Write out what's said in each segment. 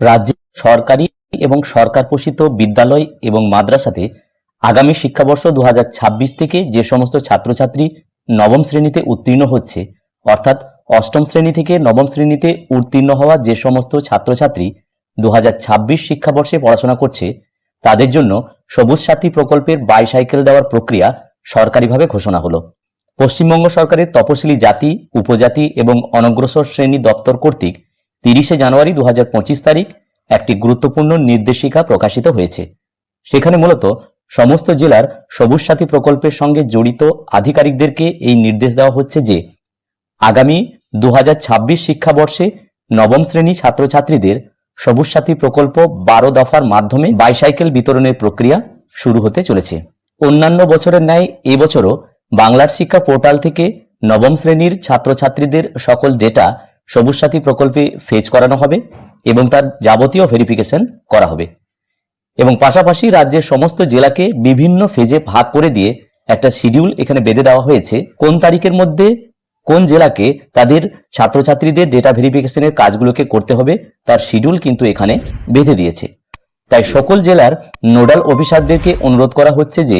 রাজ্যে সরকারি এবং সরকার পোষিত বিদ্যালয় এবং মাদ্রাসাতে আগামী শিক্ষাবর্ষ দু হাজার ছাব্বিশ থেকে যে সমস্ত ছাত্রছাত্রী নবম শ্রেণীতে উত্তীর্ণ হচ্ছে, অর্থাৎ অষ্টম শ্রেণি থেকে নবম শ্রেণীতে উত্তীর্ণ হওয়া যে সমস্ত ছাত্রছাত্রী দু হাজার ছাব্বিশ শিক্ষাবর্ষে পড়াশোনা করছে, তাদের জন্য সবুজ সাথী প্রকল্পের বাইসাইকেল দেওয়ার প্রক্রিয়া সরকারিভাবে ঘোষণা হলো। পশ্চিমবঙ্গ সরকারের তপশিলি জাতি, উপজাতি এবং অনগ্রসর শ্রেণি দপ্তর কর্তৃক তিরিশে জানুয়ারি দু হাজার পঁচিশ তারিখ একটি গুরুত্বপূর্ণ নির্দেশিকা প্রকাশিত হয়েছে। সেখানে মূলত সমস্ত জেলার সবুজ সাথী প্রকল্পের সঙ্গে জড়িত আধিকারিকদেরকে এই নির্দেশ দেওয়া হচ্ছে যে, আগামী দুহাজার ছাব্বিশ শিক্ষাবর্ষে নবম শ্রেণি ছাত্রছাত্রীদের সবুজ সাথী প্রকল্প বারো দফার মাধ্যমে বাইসাইকেল বিতরণের প্রক্রিয়া শুরু হতে চলেছে। অন্যান্য বছরের ন্যায় এবছরও বাংলার শিক্ষা পোর্টাল থেকে নবম শ্রেণির ছাত্রছাত্রীদের সকল ডেটা সবুজ সাথী প্রকল্পে ফেজ করানো হবে এবং তার যাবতীয় ভেরিফিকেশন করা হবে। এবং পাশাপাশি রাজ্যের সমস্ত জেলাকে বিভিন্ন ফেজে ভাগ করে দিয়ে একটা শিডিউল এখানে বেঁধে দেওয়া হয়েছে। কোন তারিখের মধ্যে কোন জেলাকে তাদের ছাত্রছাত্রীদের ডেটা ভেরিফিকেশনের কাজগুলোকে করতে হবে, তার শিডিউল কিন্তু এখানে বেঁধে দিয়েছে। তাই সকল জেলার নোডাল অফিসারদেরকে অনুরোধ করা হচ্ছে যে,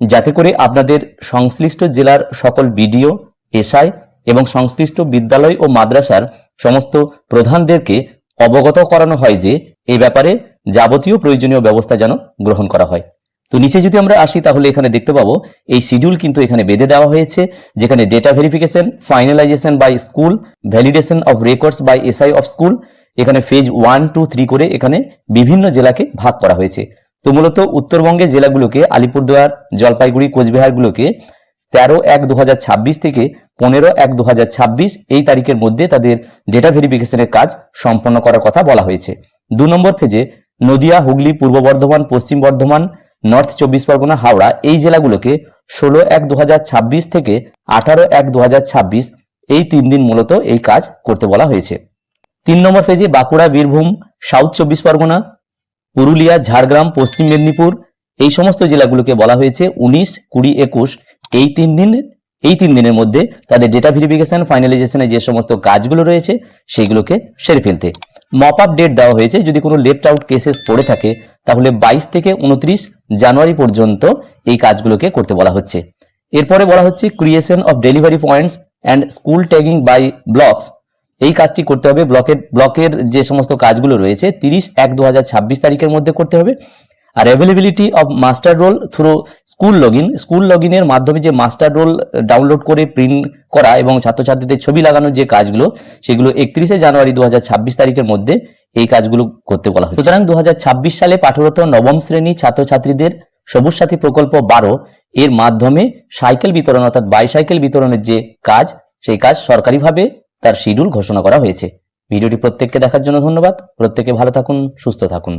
যাতে করে আপনাদের সংশ্লিষ্ট জেলার সকল বিডিও, এসআই এবং সংশ্লিষ্ট বিদ্যালয় ও মাদ্রাসার সমস্ত প্রধানদেরকে অবগত করানো হয় যে এই ব্যাপারে যাবতীয় প্রয়োজনীয় ব্যবস্থা যেন গ্রহণ করা হয়। তো নিচে যদি আমরা আসি, তাহলে এখানে দেখতে পাবো এই শিডিউল কিন্তু এখানে বেঁধে দেওয়া হয়েছে, যেখানে data verification finalization by school validation of records by SI of school এখানে ফেজ ওয়ান টু থ্রি করে এখানে বিভিন্ন জেলাকে ভাগ করা হয়েছে। তো মূলত উত্তরবঙ্গের জেলাগুলোকে, আলিপুরদুয়ার, জলপাইগুড়ি, কোচবিহারগুলোকে তেরো এক দু থেকে পনেরো এক দু এই তারিখের মধ্যে তাদের ডেটা ভেরিফিকেশনের কাজ সম্পন্ন করার কথা বলা হয়েছে। দু নম্বর ফেজে নদিয়া, হুগলি, পূর্ব বর্ধমান, পশ্চিম বর্ধমান নর্থ চব্বিশ পরগনা, হাওড়া এই জেলাগুলোকে ষোলো এক দু থেকে আঠারো এক দু এই তিন দিন মূলত এই কাজ করতে বলা হয়েছে। তিন নম্বর পেজে বাঁকুড়া, বীরভূম সাউথ চব্বিশ পরগনা, পুরুলিয়া, ঝাড়গ্রাম, পশ্চিম মেদিনীপুর এই সমস্ত জেলাগুলোকে বলা হয়েছে উনিশ, কুড়ি, একুশ এই তিন দিন, এই তিন দিনের মধ্যে তাদের ডেটা ভেরিফিকেশন ফাইনালাইজেশনের যে সমস্ত কাজগুলো রয়েছে, সেইগুলোকে সেরে ফেলতে। মপ আপ ডেট দেওয়া হয়েছে, যদি কোনো লেফট আউট কেসেস পড়ে থাকে, তাহলে বাইশ থেকে উনত্রিশ জানুয়ারি পর্যন্ত এই কাজগুলোকে করতে বলা হচ্ছে। এরপরে বলা হচ্ছে creation of delivery points and school tagging by blocks এই কাজটি করতে হবে ব্লকের ব্লকের যে সমস্ত কাজগুলো রয়েছে, তিরিশ এক দু তারিখের মধ্যে করতে হবে। আর availability of master roll through school log in school log ইনের মাধ্যমে যে মাস্টার রোল ডাউনলোড করে প্রিন্ট করা এবং ছাত্রছাত্রীদের ছবি লাগানোর যে কাজগুলো, সেগুলো একত্রিশে জানুয়ারি দু হাজার ছাব্বিশ তারিখের মধ্যে এই কাজগুলো করতে বলা হয় সুতরাং দু হাজার ছাব্বিশ সালে পাঠরত নবম শ্রেণি ছাত্রছাত্রীদের সবুজ সাথী প্রকল্প বারো এর মাধ্যমে সাইকেল বিতরণ অর্থাৎ বাইসাইকেল বিতরণের যে কাজ, সেই কাজ সরকারিভাবে তার শিডিউল ঘোষণা করা হয়েছে। ভিডিওটি প্রত্যেককে দেখার জন্য ধন্যবাদ। প্রত্যেকে ভালো থাকুন, সুস্থ থাকুন।